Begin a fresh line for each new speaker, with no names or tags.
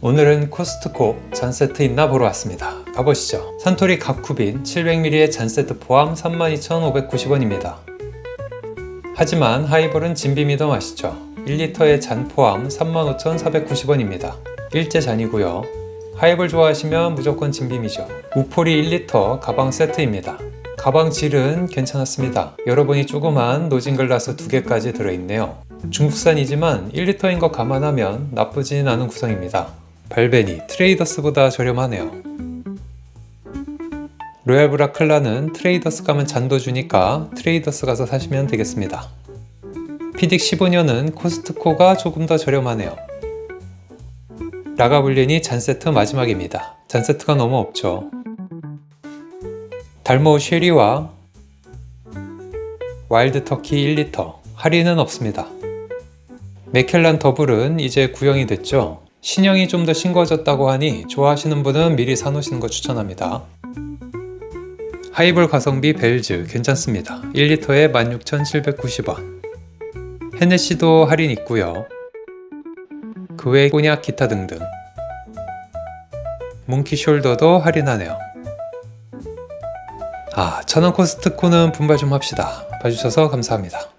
오늘은 코스트코 잔세트 있나 보러 왔습니다. 가보시죠. 산토리 가쿠빈 700ml의 잔세트 포함 32,590원입니다. 하지만 하이볼은 진빔이 더 맛있죠. 1리터의 잔 포함 35,490원입니다. 일제 잔이고요. 하이볼 좋아하시면 무조건 진빔이죠. 우포리 1리터 가방 세트입니다. 가방 질은 괜찮았습니다. 여러분이 조그만 노진 글라스 두 개까지 들어있네요. 중국산이지만 1리터인 거 감안하면 나쁘진 않은 구성입니다. 발베니 트레이더스보다 저렴하네요. 로얄 브라 클라는 트레이더스 가면 잔도 주니까 트레이더스 가서 사시면 되겠습니다. 피딕 15년은 코스트코가 조금 더 저렴하네요. 라가블린이 잔세트 마지막입니다. 잔세트가 너무 없죠. 달모 쉐리와 와일드 터키 1리터 할인은 없습니다. 맥켈란 더블은 이제 구형이 됐죠. 신형이 좀 더 싱거워졌다고 하니 좋아하시는 분은 미리 사놓으시는 거 추천합니다. 하이볼 가성비 벨즈 괜찮습니다. 1리터에 16,790원. 헤네시도 할인 있고요. 그 외 꼬냑 기타 등등. 몽키 숄더도 할인하네요. 아, 천안 코스트코는 분발 좀 합시다. 봐주셔서 감사합니다.